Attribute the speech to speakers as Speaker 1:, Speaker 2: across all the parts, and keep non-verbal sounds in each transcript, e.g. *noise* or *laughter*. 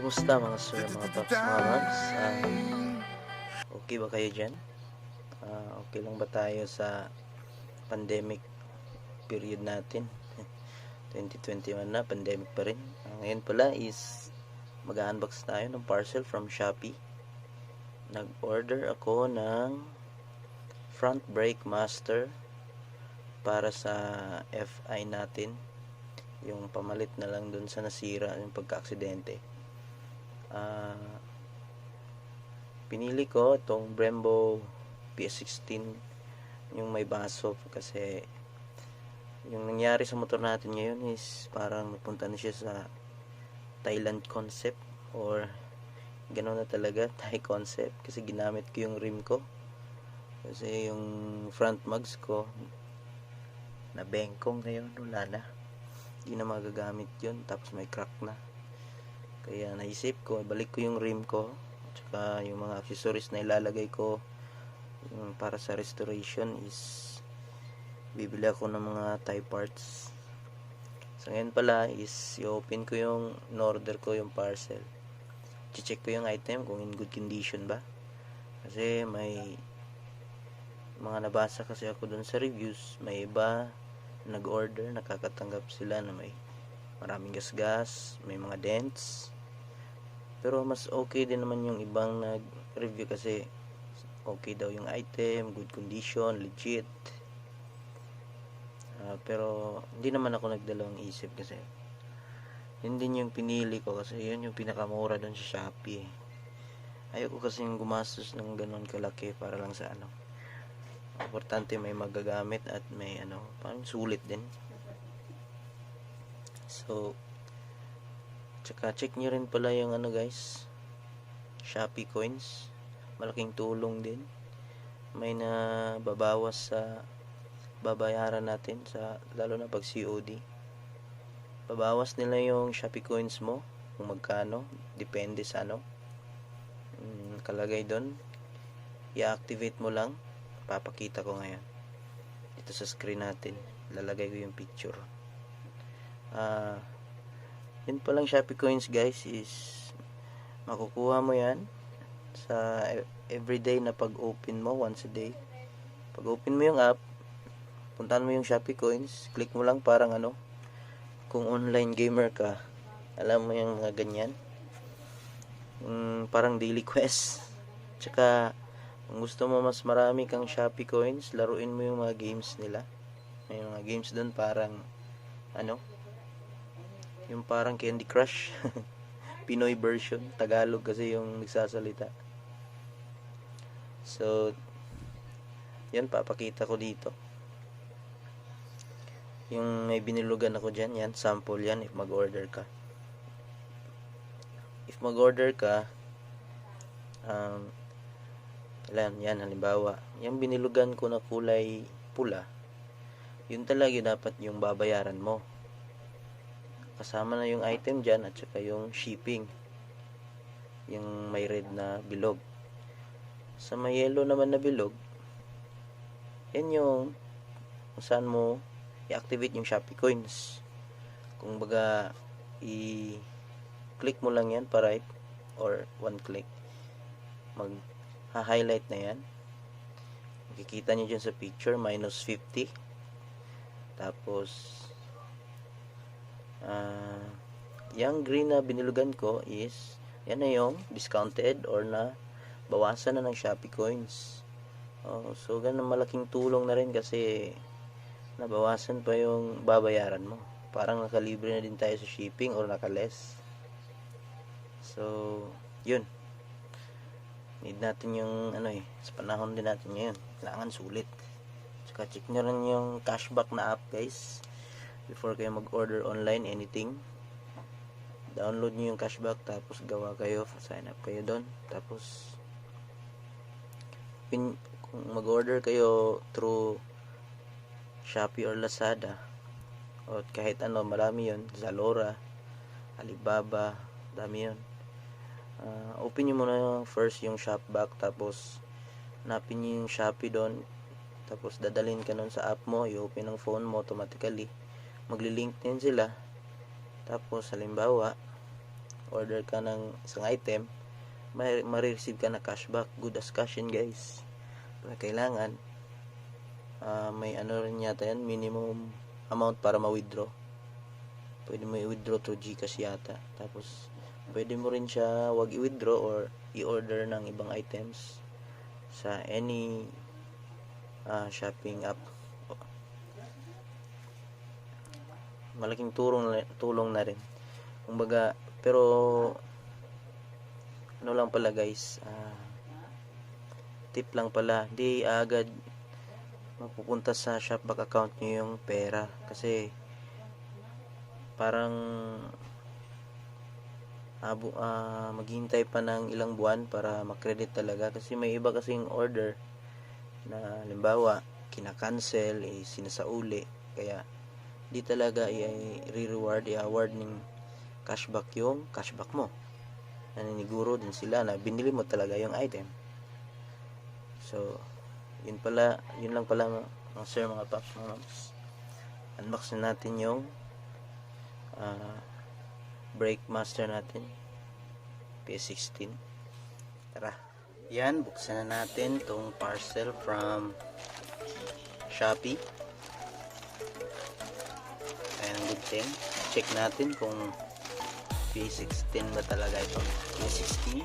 Speaker 1: Kumusta mga sir, mga paps, mga mams? Ah, okay ba kayo dyan? Ah, okay lang ba tayo sa pandemic period natin? *laughs* 2021 na, pandemic pa rin. Ah, ngayon pala is mag-unbox tayo ng parcel from Shopee. Nag-order ako ng front brake master para sa FI natin yung pamalit na lang dun sa nasira yung pagka-aksidente Ah, pinili ko itong Brembo PS16 yung may baso kasi yung nangyari sa motor natin ngayon is parang napunta na siya sa Thailand concept or gano'n na talaga *laughs* Thai concept kasi ginamit ko yung rim ko. Kasi yung front mags ko na bengkong ngayon wala na. Hindi na magagamit yun tapos may crack na kaya naisip ko balik ko yung rim ko tsaka yung mga accessories na ilalagay ko para sa restoration is bibili ako ng mga Thai parts. So ngayon pala is i-open ko yung in-order ko yung parcel. Check ko yung item kung in good condition ba. Kasi may mga nabasa kasi ako dun sa reviews may iba nag-order nakakatanggap sila na may maraming gasgas may mga dents. Pero mas okay din naman yung ibang nag-review kasi okay daw yung item good condition legit. Ah, pero hindi naman ako nagdalawang isip kasi yun din yung pinili ko kasi yun yung pinakamura doon sa Shopee. Ayoko kasi yung gumastos ng ganun kalaki para lang sa ano importante may magagamit at may ano parang sulit din so tsaka check nyo rin pala yung ano guys Shopee coins. Malaking tulong din. May na babawas sa babayaran natin sa lalo na pag COD babawas nila yung Shopee coins mo kung magkano depende sa ano. Mm, kalagay doon i-activate mo lang. Papakita ko ngayon. Dito sa screen natin lalagay ko yung picture ah yun pa lang Shopee coins guys is makukuha mo yan sa e- everyday na pag open mo once a day. Pag open mo yung app puntahan mo yung Shopee coins click mo lang parang ano kung online gamer ka alam mo yung mga ganyan. Mm, parang daily *laughs* quest. Tsaka kung gusto mo mas marami kang Shopee coins laruin mo yung mga games nila. May mga games doon parang ano yung parang Candy Crush. *laughs* Pinoy version. Tagalog kasi yung nagsasalita. So yan papakita ko dito. Yung may binilugan ako dyan yan sample yan if mag order ka. If mag order ka um, yan, yan halimbawa yung binilugan ko na kulay pula yun talaga dapat yung babayaran mo kasama na yung item dyan at saka yung shipping. Yung may red na bilog. Sa may yellow naman na bilog yan yung kung saan mo i-activate yung Shopee coins. Kung baga i click mo lang yan para or one click. Mag ha-highlight na yan. Makikita nyo dyan sa picture minus 50 tapos ah yung green na binilugan ko is yan na yung discounted or na bawasan na ng Shopee coins. Oh, so ganun malaking tulong na rin kasi nabawasan pa yung babayaran mo. Parang nakalibre na din tayo sa shipping or nakaless. So yun. Need natin yung ano eh sa panahon din natin ngayon kailangan sulit. Saka check nyo rin yung cashback na app guys before kayo mag order online anything download nyo yung cashback tapos gawa kayo sign up kayo doon. Tapos pin, kung mag order kayo through Shopee or Lazada o kahit ano marami yon Zalora Alibaba dami yon uh, open nyo muna first yung shopback tapos hanapin nyo yung Shopee doon tapos dadalhin ka nun sa app mo i-open ng phone mo automatically magli-link din sila tapos halimbawa order ka ng isang item, may marireceive ka na cashback. Good as cash yan guys. Pero kailangan, ah, may ano rin yata yan, minimum amount para ma-withdraw. Pwede mo i-withdraw through Gcash yata. Tapos, pwede mo rin siya wag i-withdraw or i-order ng ibang items sa any ah, shopping app. Malaking tulong na- tulong na rin. Kumbaga, pero ano lang pala guys, ah, tip lang pala, di agad mapupunta sa Shopback account nyo yung pera. Kasi parang abo, ah, maghihintay pa ng ilang buwan para makredit talaga. Kasi may iba kasing order na limbawa kinakancel eh, sinasauli. Kaya di talaga i-reward i-award ng cashback yung cashback mo. Naniniguro din sila na binili mo talaga yung item. So yun pala yun lang pala mga sir mga paps mga mams unbox na natin yung ah, brake master natin. PS16 tara. Yan buksan na natin tong parcel from Shopee thing check natin kung P16 ba talaga ito P16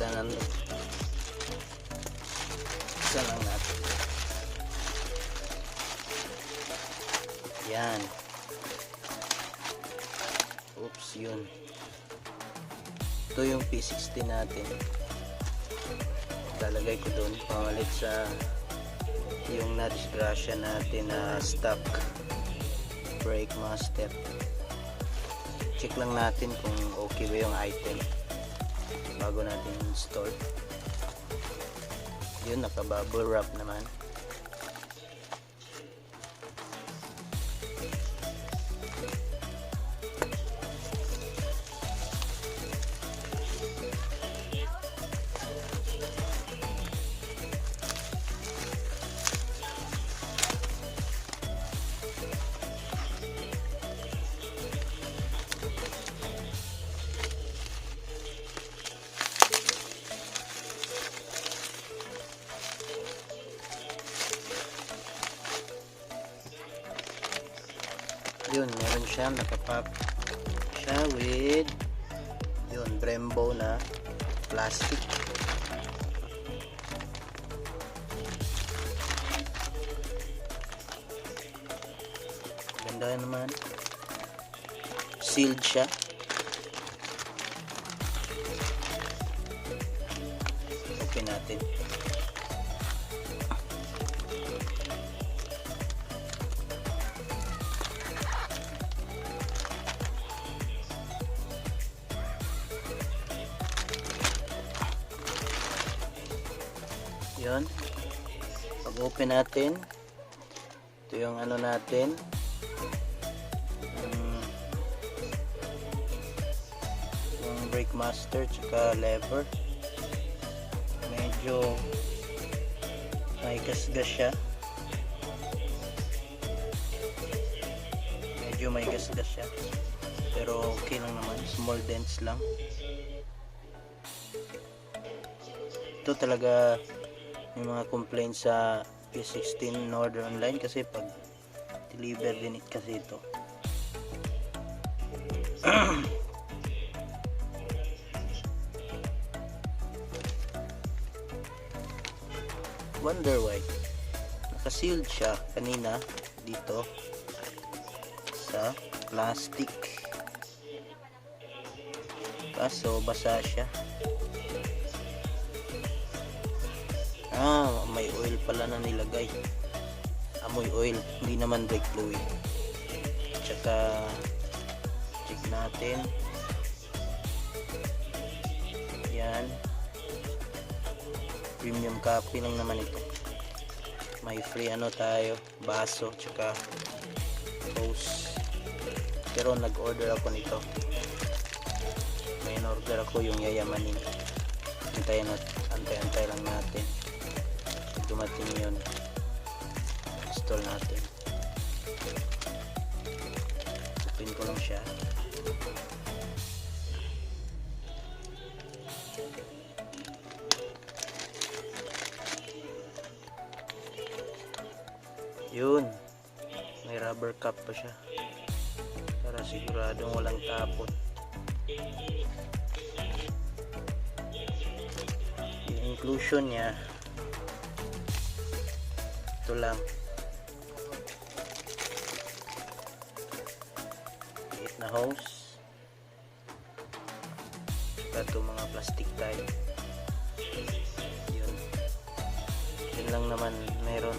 Speaker 1: buksan na buksan lang natin. Yan. Oops yun. Ito yung P60 natin. Lalagay ko doon. Pamalit sa yung na-disgrasya natin na stock brake master. Check lang natin kung okay ba yung item bago natin install. Yun naka wrap naman yun meron siya nakapap siya with yun Brembo na plastic. Ganda naman. Sealed siya yun pag open natin. Ito yung ano natin. Yung, yung brake master tsaka lever. Medyo may gasgas siya. Medyo may gasgas siya. Pero okay lang naman. Small dents lang. Ito talaga may mga complaints sa P16 Northern Online kasi pag deliver din it kasi ito. *clears throat* Wonder why nakasealed siya kanina dito sa plastic. Kaso basa siya Ah, may oil pala na nilagay. Amoy oil, hindi naman brake fluid. Tsaka check natin. Yan. Premium copy lang naman ito. May free ano tayo, baso, tsaka hose. Pero nag-order ako nito. May in-order ako yung yayamanin. Antayin at antay-antay lang natin yun. Install natin. Open ko lang siya. Yun. May rubber cap pa siya. Para siguradong walang tapon. Yung inclusion niya ito lang. Liit na hose. Ito mga plastic tile yun. Yun lang naman meron.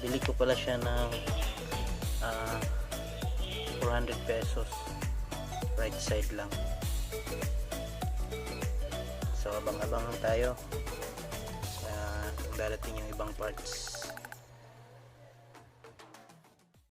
Speaker 1: Bili ko pala siya ng ah, 400 pesos. Right side lang. So abang abang lang tayo na darating yung ibang parts